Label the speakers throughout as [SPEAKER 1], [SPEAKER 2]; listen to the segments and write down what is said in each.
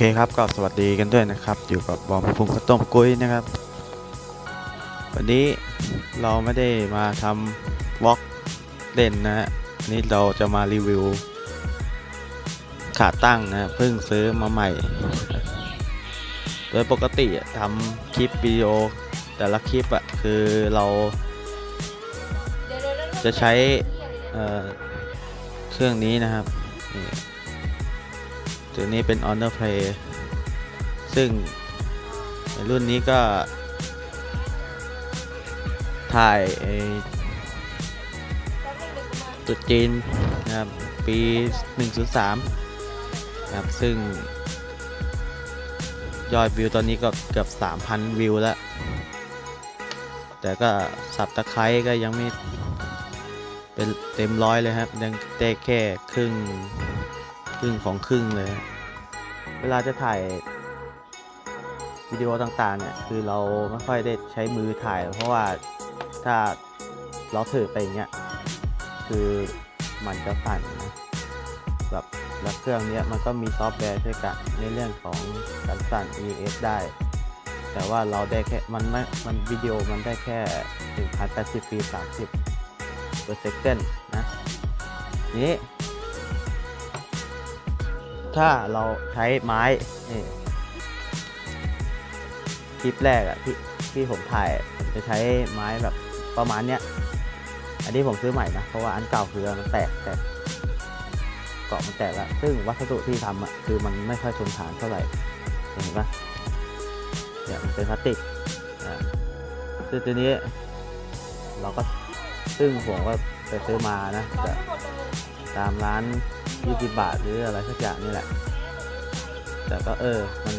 [SPEAKER 1] โอเคครับก็สวัสดีกันด้วยนะครับ อยู่กับบอมพุงข้าวต้มกุ้ยนะครับ วันนี้เราไม่ได้มาทำวอล์กเล่นนะฮะนี้เราจะมารีวิว ขาตั้งนะเพิ่งซื้อมาใหม่ โดยปกติทำคลิปวิดีโอ แต่ละคลิปอะคือเรา จะใช้เเครื่องนี้นะครับ ตัวนี้เป็น Honor Play ซึ่งรุ่นนี้ก็ ถ่ายตุดจีนนะครับ ปี 103นะครับ ซึ่ง ยอดวิวตอนนี้ก็เกือบ 3,000 วิวแล้ว แต่ก็สับตะไคร้ก็ยังไม่เป็นเต็มร้อยเลยครับ ยังได้แค่ครึ่ง ครึ่งของครึ่งเลย เวลาจะถ่ายวิดีโอต่างๆเนี่ยคือเราไม่ค่อยได้ใช้มือถ่าย เพราะว่าถ้าเราถือไปอย่างเงี้ยคือมันจะสั่นนะแบบแล้วเครื่องเนี้ยมันก็มีซอฟต์แวร์ช่วยกันในเรื่องของการสั่น EF ได้ แต่ว่าเราได้แค่มันไม่มันวิดีโอมันได้แค่1080 p 30 per second นะนี้ ถ้าเราใช้ไม้นี่คลิปแรกอะที่ที่ผมถ่ายจะใช้ไม้แบบประมาณเนี้ย อันนี้ผมซื้อใหม่นะ เพราะว่าอันเก่าคือมันแตกแตกเกาะมันแตกแล้ว ซึ่งวัสดุที่ทำอะคือมันไม่ค่อยทนทานเท่าไหร่เห็นปะเนี่ยมันเป็นพลาสติกอ่าซึ่งตัวนี้ เราก็ซึ่งผมก็ไปซื้อมานะแต่ ตามร้าน20บาทหรืออะไรสักอย่างนี่แหละ แต่ก็เออ มัน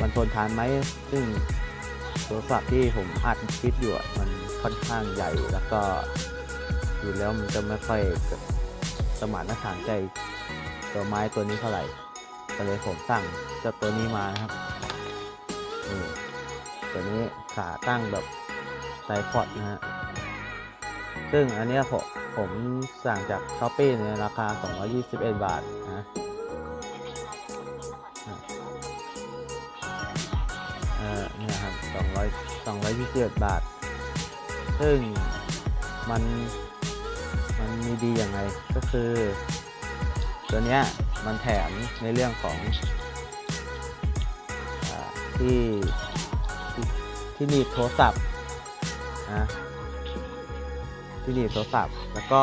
[SPEAKER 1] มันทนทานไหมซึ่งโทรศัพท์ที่ผมอัดคลิปอยู่อะมันค่อนข้างใหญ่แล้วก็ดูแล้วมันจะไม่ค่อยสมานฐานใจตัวไม้ตัวนี้เท่าไหร่ก็เลยผมสั่งเจ้าตัวนี้มานะครับนี่ตัวนี้ขาตั้งแบบไซพอดนะฮะ ซึ่งอันนี้ผมผมสั่งจากช้อปปี้ในราคา 221 บาทนะเออเนี่ยครับ200 221 บาท ซึ่งมันมันมีดีอย่างไรก็คือ ตัวเนี้ยมันแถมในเรื่องของอที่ที่ที่หนีบโทรศัพท์นะ ที่หนีบโทรศัพท์ แล้วก็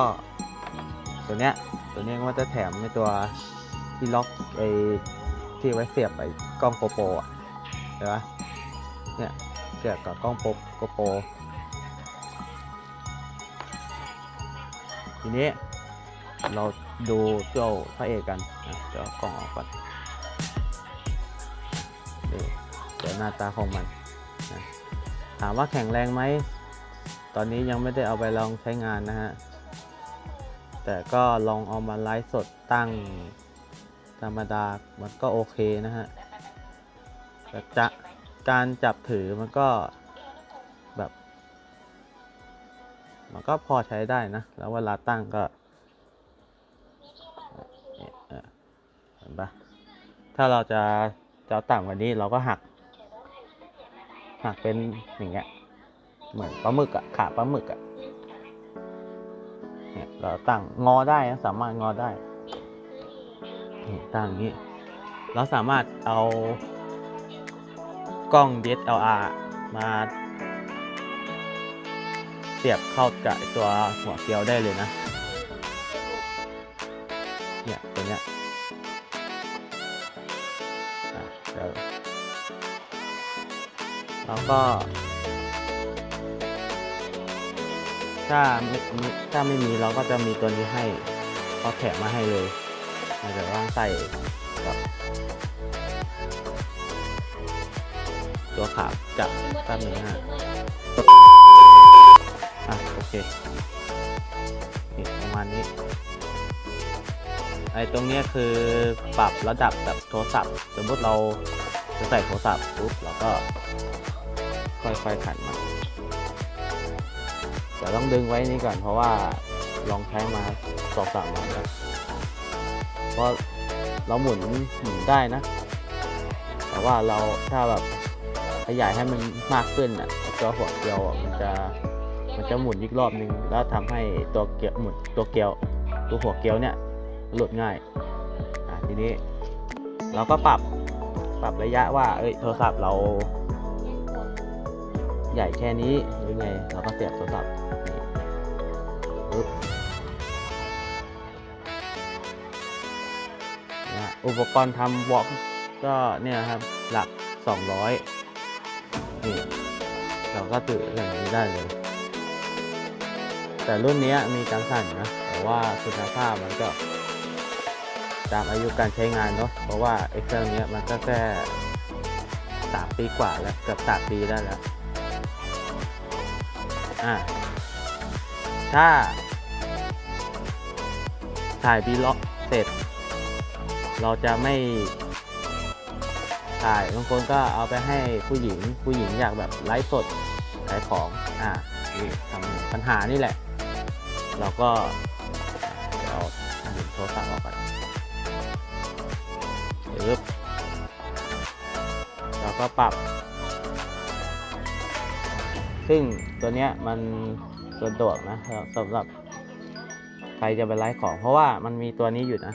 [SPEAKER 1] ตัวเนี้ยตัวเนี้ยก็จะแถมในตัวที่ล็อกไอ้ที่ไว้เสียบไอ้กล้องโกโปรอะเห็นปะเนี่ยเสียบกับกล้องโปโกโปรทีนี้เราดูเจ้าพระเอกกันเดี๋ยวเอากล้องออกก่อนนี่เดี๋ยวหน้าตาของมัน ถามว่าแข็งแรงไหม ตอนนี้ยังไม่ได้เอาไปลองใช้งานนะฮะ แต่ก็ลองเอามาไลฟ์สดตั้งธรรมดา มันก็โอเคนะฮะแต่จะการจับถือมันก็แบบ มันก็พอใช้ได้นะ แล้วเวลาตั้งก็เห็นปะถ้าเราจะจะเอาต่ำกว่านี้เราก็หัก หักเป็นอย่างเงี้ย เหมือนปลาหมึกอะขาปลาหมึกอะเนี่ยเราตั้งงอได้นะสามารถงอได้นี่ตั้งนี้ เราสามารถเอากล้อง DSLR มา เสียบเข้ากับตัวหัวเกลียวได้เลยนะ เนี่ยตัวเนี้ยแล้วก็ ถ้าไม่ถ้าไม่มีเราก็จะมีตัวนี้ให้เขาแถมมาให้เลยมันจะว่างใส่กับตัวขาจับกล้ามเนื้ออะโอเคนี่ประมาณนี้ไอ้ตรงเนี้ยคือปรับระดับแบบโทรศัพท์ สมมติเราจะใส่โทรศัพท์ปุ๊บเราก็ค่อยๆขันมัน เดี๋ยวต้องดึงไว้นี่ก่อนเพราะว่าลองใช้มาสองสามวันแล้วเพราะเราหมุนหมุนได้นะ แต่ว่าเราถ้าแบบขยายให้มันมากขึ้นอะตัวหัวเกลียวมันจะมันจะหมุนอีกรอบนึง แล้วทำให้ตัวเกลียวหมุนตัวเกลียว ตัวหัวเกลียวเนี่ยหลุดง่ายอะทีนี้เราก็ปรับปรับระยะว่าเอ้ยโทรศัพท์เรา ใหญ่แค่นี้หรือไง เราก็เสียบโทรศัพท์นี่ปึ๊บอุปกรณ์ทำวอล์กก็เนี่ยครับหลัก 200 นี่ เราก็ถืออย่างนี้ได้เลย แต่รุ่นนี้มีการสั่นนะ แต่ว่าคุณภาพมันก็ ตามอายุการใช้งานเนาะเพราะว่าไอ้เครื่องเนี้ยมันก็แค่สามปีกว่าแล้วเกือบสามปีได้แล้ว อ่าถ้า ถ่ายวีล็อกเสร็จ เราจะไม่ถ่ายบางคนก็เอาไปให้ผู้หญิง ผู้หญิงอยากแบบไลฟ์สดขายของ อ่านี่ทำปัญหานี่แหละ เราก็เดี๋ยวเอาหยิบโทรศัพท์ออกก่อนปึ๊บเราก็ปรับ ซึ่งตัวเนี้ยมันสะดวกนะสำหรับใครจะไปไลฟ์ของ เพราะว่ามันมีตัวนี้อยู่นะ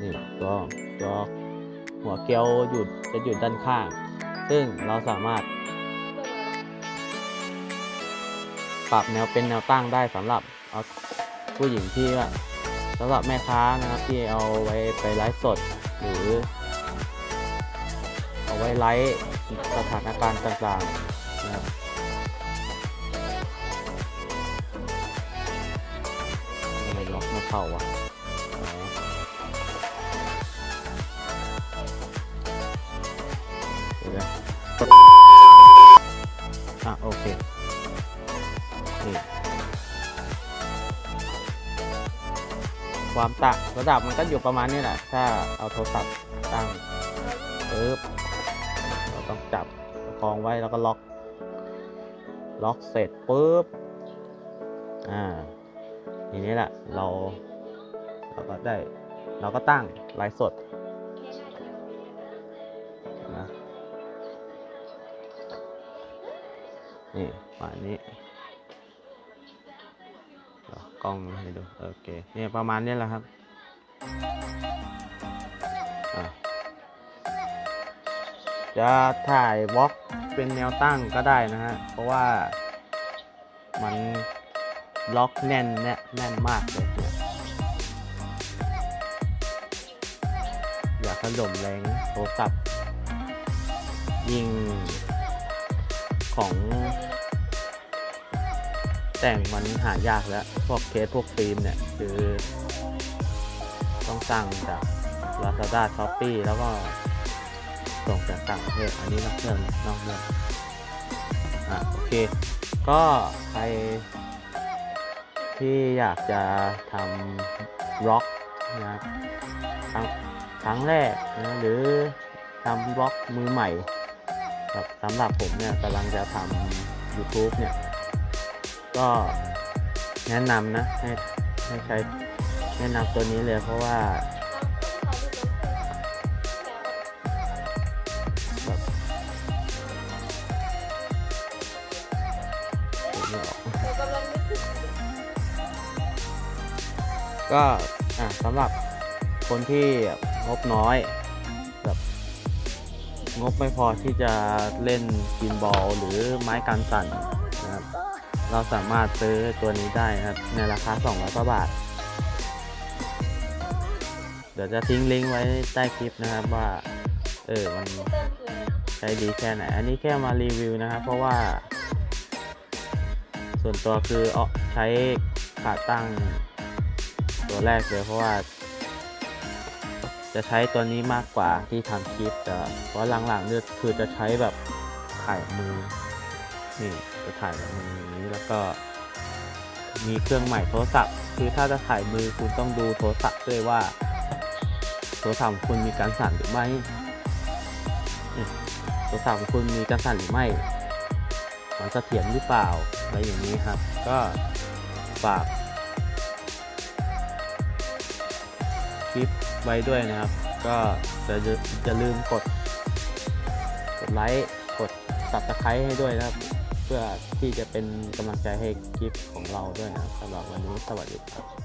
[SPEAKER 1] นี่ตัวตัวหัวเกลียวอยู่จะอยู่ด้านข้าง ซึ่งเราสามารถ ปรับแนวเป็นแนวตั้งได้สำหรับเอาผู้หญิงที่ว่าสำหรับแม่ค้านะครับที่เอาไว้ไปไลฟ์สด หรือ เอาไว้ไลฟ์ สถานการณ์ต่างๆนะครับทำไมล็อกไม่เข้าวะอ๋อเดี๋ยวนะอะโอเคนี่ความต่างระดับมันก็อยู่ประมาณนี้แหละ ถ้าเอาโทรศัพท์ตั้ง ประคองไว้แล้วก็ล็อก ล็อกเสร็จปุ๊บ อ่าทีนี้แหละเรา เราก็ได้ เราก็ตั้งไลฟ์สดนะนี่ประมาณนี้กล้องให้ดู โอเค เนี่ยประมาณนี้แหละครับจะถ่ายวอล์ก เป็นแนวตั้งก็ได้นะฮะ เพราะว่ามันล็อกแน่นแน่แน่นมากเลยเนี่ยอย่าถล่มแรงโทรศัพท์ยิงของแต่งมันหายากแล้ว พวกเคสพวกฟิล์มเนี่ย คือต้องสั่งจาก Lazada Shopee แล้วก็ ส่งจากต่างประเทศอันนี้นอกเรื่องนนอกเรื่องอะโอเค ก็ใครที่อยากจะทำร็อกนะครับครั้งครั้งแรกนะหรือทำร็อกมือใหม่แบบสำหรับผมเนี่ยกำลังจะทำ YouTube เนี่ย ก็แนะนำนะให้ให้ใช้แนะนำตัวนี้เลยเพราะว่า ก็อะสำหรับคนที่งบน้อยแบบงบไม่พอที่จะเล่นกินบอลหรือไม้กันสั่นนะครับ เราสามารถซื้อตัวนี้ได้นะครับ ในราคา 200กว่าบาท เดี๋ยวจะทิ้งลิงก์ไว้ใต้คลิปนะครับว่า เออ มันใช้ดีแค่ไหน อันนี้แค่มารีวิวนะครับ เพราะว่า ส่วนตัวคือเอาใช้ขาตั้ง ตัวแรกเลยเพราะว่า จะใช้ตัวนี้มากกว่าที่ทำคลิปแต่เพราะหลังๆเนี่ยคือจะใช้แบบถ่ายมือนี่จะถ่ายแบบมืออย่างนี้แล้วก็ มีเครื่องใหม่โทรศัพท์ คือถ้าจะถ่ายมือคุณต้องดูโทรศัพท์ด้วยว่าโทรศัพท์คุณมีการสั่นหรือไม่โทรศัพท์ของคุณมีการสั่นหรือไม่มันเสถียรหรือเปล่าอะไรอย่างนี้ครับ ก็ฝาก คลิปไว้ด้วยนะครับ ก็จะจะลืมกด กดไลค์กดตับตะไคร้ให้ด้วยนะครับ เพื่อที่จะเป็นกำลังใจให้คลิปของเราด้วยนะครับสำหรับวันนี้สวัสดีครับ